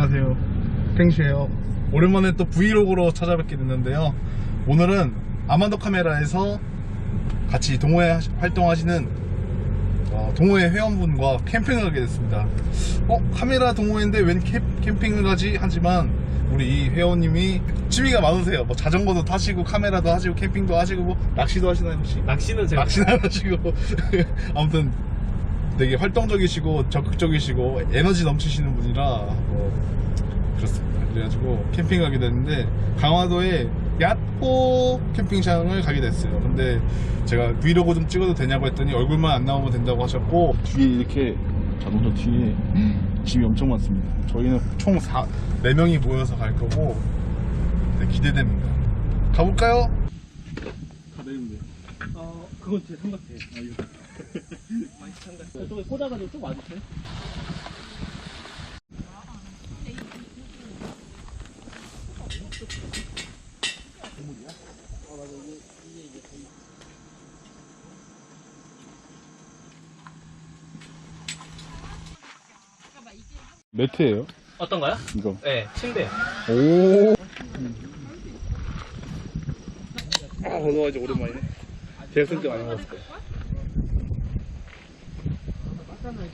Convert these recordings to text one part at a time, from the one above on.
안녕하세요. 탱슈예요. 오랜만에 또 브이로그로 찾아뵙게 됐는데요. 오늘은 아마도 카메라에서 같이 동호회 하시- 활동하시는 어, 동호회 회원분과 캠핑을 가게 됐습니다. 어? 카메라 동호회인데 웬 캠, 캠핑을 가지? 하지만 우리 이 회원님이 취미가 많으세요. 뭐 자전거도 타시고 카메라도 하시고 캠핑도 하시고 뭐 낚시도 하시나요 혹시? 낚시는 제가 낚시는 안 하시고 아무튼 되게 활동적이시고 적극적이시고 에너지 넘치시는 분이라 뭐 그렇습니다. 그래가지고 캠핑 가게 됐는데 강화도에 야호 캠핑장을 가게 됐어요. 근데 제가 브이로그 좀 찍어도 되냐고 했더니 얼굴만 안 나오면 된다고 하셨고 뒤에 이렇게 자동차 뒤에 짐이 엄청 많습니다. 저희는 총 4, 4명이 모여서 갈 거고 네, 기대됩니다. 가볼까요? 가되는데 어 그건 제 삼각대 아 이거 저쪽에 꽂아가지고 좀 와주세요 매트예요? 어떤가요? 이거. 네 침대 오. 아, 어서와지 오랜만이네. 제가 쓸때 많이 먹었을 때.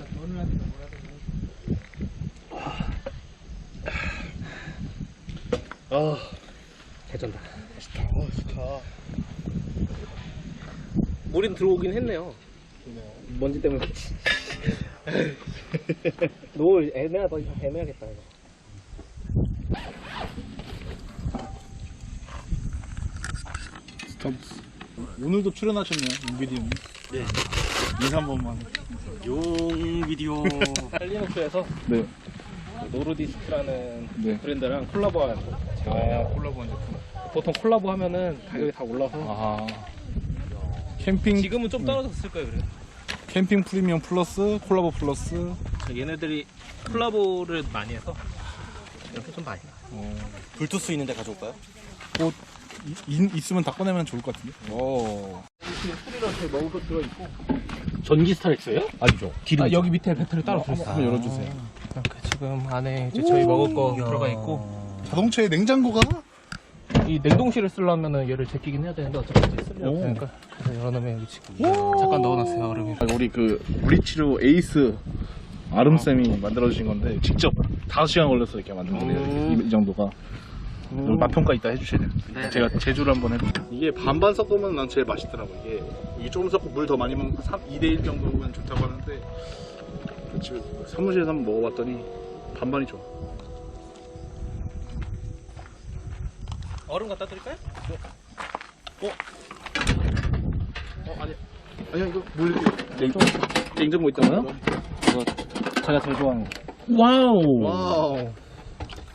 아, 개쩐다 좋다. 아, 좋다. 물이 들어오긴 했네요 먼지 때문에 노을 애매하다 애매하겠다 이거. 오늘도 출연하셨네요, 윤비디님. 네 인사 한 번만. 용 비디오 할리노스에서 네. 노르디스크라는 네. 브랜드랑 콜라보한 제가 콜라보한 제품. 보통 콜라보 하면은 가격이 다 올라서 아. 캠핑, 지금은 좀 떨어졌을 거예요 그래 캠핑 프리미엄 플러스, 콜라보 플러스. 얘네들이 콜라보를 많이 해서 이렇게 좀 많이 나. 어, 불투스 있는데 가져올까요? 뭐, 이- 이- 있으면 다 꺼내면 좋을 것 같은데? 오. 소리랑 제 먹을 거 들어있고 전기 스타렉스예요? 아니죠. 아, 여기 밑에 배터리 따로 들어있어 한번 열어주세요. 이렇게 지금 안에 이제 저희 먹을 거 들어가 있고 자동차에 냉장고가? 이 냉동실을 쓰려면은 얘를 제끼긴 해야 되는데 어차피 이제 오. 없으니까 그래서 열어놓으면 여기 지금 잠깐 넣어놨어요 얼음이 아, 우리 그 브리치로 에이스 아름쌤이 만들어주신 건데 직접 5시간 걸려서 이렇게 만든 거예요 음. 이, 이 정도가 오늘 맛평가 이따 해주셔야 돼요. 제가 제주를 한번 해볼게요. 이게 반반 섞으면 난 제일 맛있더라고 이게. 이게 조금 섞고 물 더 많이 먹으면 2대1 정도면 좋다고 하는데 지금 사무실에서 한번 먹어봤더니 반반이 좋아. 얼음 갖다 드릴까요? 어? 아니 아니야 이거 물 냉, 냉장고 있잖아요? 이거 제가 제일 좋아하는 거. 와우! 와우.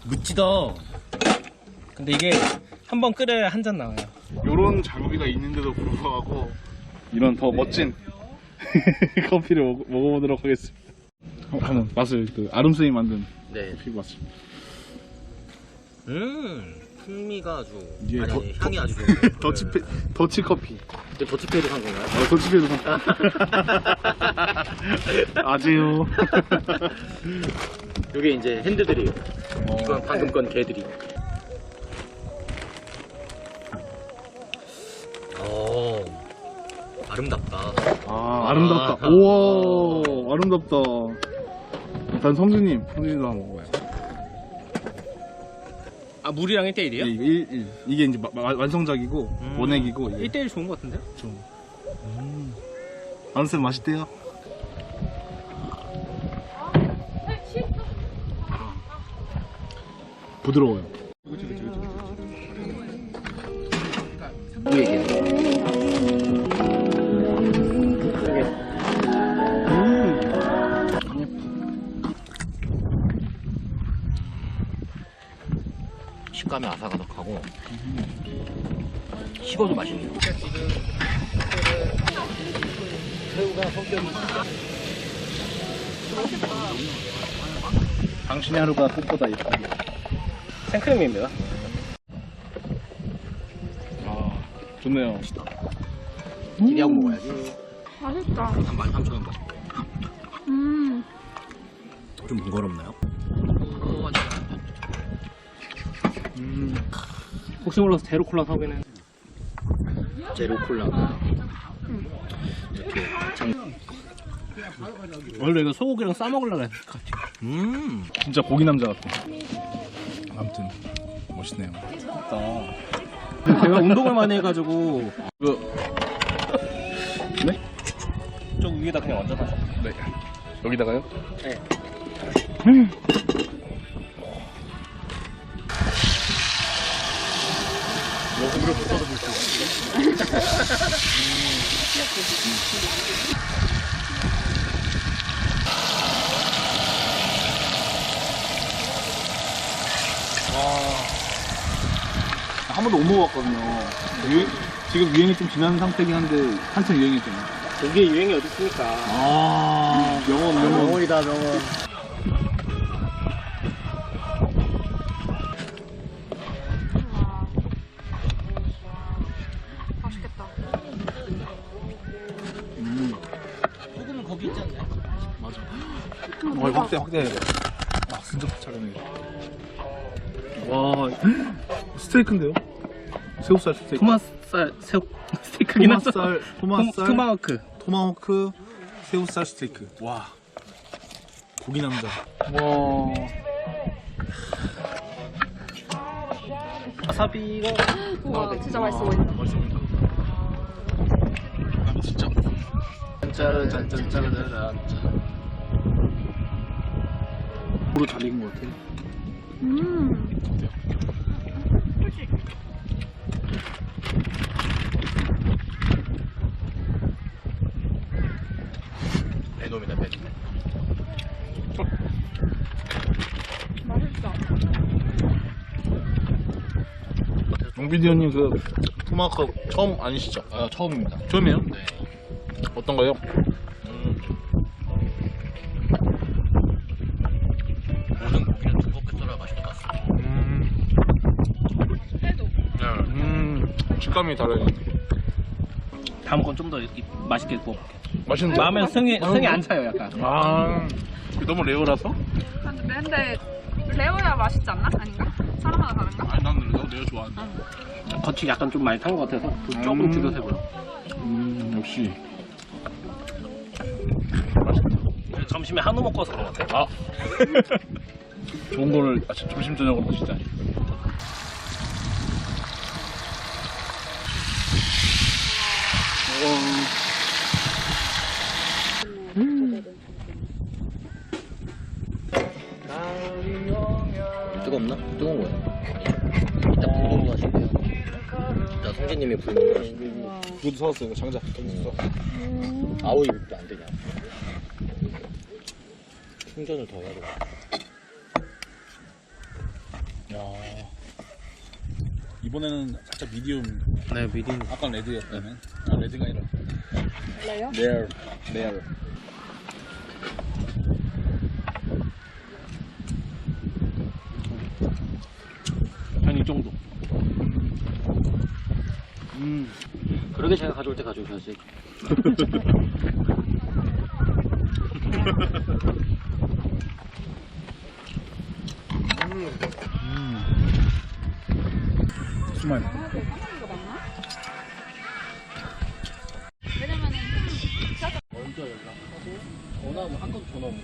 묻지다. 근데 이게 한 번 끓여야 한 잔 나와요 요런 장비가 있는데도 불구하고 이런 더 멋진 커피를 먹, 먹어보도록 하겠습니다. 어, 한번 맛을 그 아름쌤이 만든 네. 커피 맛을. 음, 풍미가 아주 이게 아니, 더- 향이 아주 좋은데. 더치페 더치 커피. 이제 더치페이를 산 건가요? 어, 더치페도 아재요. 이게 이제 핸드들이에요. 어, 이건 방금 건 개들이. 아름답다. 아 아름답다. 우와 아름답다. 일단 성준님, 성준님도 한번 먹어봐요. 아 물이랑 1대1이요? 예, 이게, 일- 일- 이게 이제 마- 마- 완성작이고 음. 원액이고 이게 1대1 좋은 것 같은데요? 좀. 아름쌤 맛있대요. 부드러워요. 식감이 아삭아삭하고 식어도 맛있네요. 당신의 하루가 꽃보다 예쁘게. 생크림입니다 아, 좋네요. 기대하고 먹어야지. 맛있다. 한 13,000원 더. 음. 좀 무거럽나요? 혹시 몰라서 제로 콜라 사오긴 제로 콜라가 이렇게 장... 원래 이거 소고기랑 싸 먹으려고 했을 것 같아. 음 진짜 고기 남자 같아 아무튼 멋있네요 제가 운동을 많이 해가지고 그 네? 저 위에다 그냥 얹어놔서. 네 여기다가요? 네. 으로 붙어서 볼 수 있어 한 번도 못 먹어봤거든요. 유행- 지금 유행이 좀 지난 상태긴 한데 한참 유행했잖아요. 고기의 유행이 어디 있습니까? 아 명언 명언. 명언이다 명언 어, 확대 확대. 아 진짜 잘하네. 와 스테이크인데요? 새우살 스테이크. 토마살 새우 스테이크긴 하죠. 토마살 토마살 토마호크. 토마호크 새우살 스테이크. 와 고기 남자. 와. 와사비가 우와, 진짜 맛있어 보인다. 맛있어 보인다. 아 진짜. 짠짜르 짠짠짜르 짠. 도로 잘 익은 것 같아. 음. 배놈이다 배놈 맛있어. 용비디오님 그 토마호크 처음 아니시죠? 아 처음입니다 처음이에요? 네 어떤가요? 음. 식감이 다르네. 다음 건 좀 더 맛있게 구워 볼게. 맛있는데? 마음에 성이 성이 안 차요 약간. 아 너무 레어라서? 근데, 근데 레어야 맛있지 않나? 아닌가? 사람마다 다른가? 아니 나는 레어 레어 좋아하는데. 겉이 약간 좀 많이 탄 것 같아서 조금 음. 질겨서 보여. 음 역시. 점심에 한우 먹고 와서 그런 것 같아. 아 좋은 거를 아침 점심 저녁으로 드시다니. 뜨겁나? 뜨거운 거야. 이따 불멍 하시고요. 이따 성재님이 불멍 하시고 그것도 사왔어 이거 장작. 아오이 육도 안 되냐? 충전을 더 해야 돼. 야. 이번에는 살짝 미디움. 네 미딘. 아까 레드였다면. 아 레드가 아니라. 레어? 레어. 레어. 한이 정도. 음. 그러게 제가 가져올 때 가져오셔야지 수 만. 왜냐면은 먼저 연락하고 전화하면 한건 전화 오고.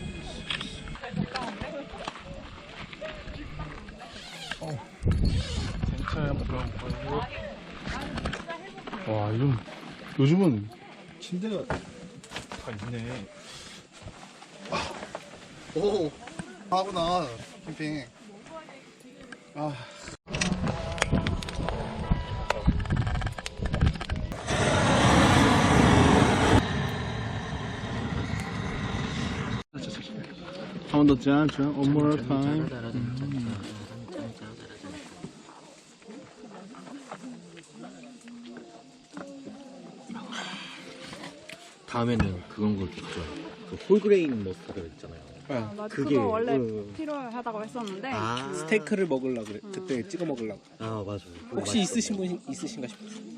괜찮아요. 한번 들어볼까요? 와, 이런 요즘은 침대가 다 있네. 오, 하구나 캠핑. 아. 더 짠, 짠, one more time. 다음에는 그런 걸 줬죠 그 홀그레인 머스타드 있잖아요 나 그게, 그거 원래 음. 필요하다고 했었는데 아 스테이크를 먹으려고 그래. 그때 찍어 먹으려고. 아 맞아 혹시 있으신 분 있으신가 싶어.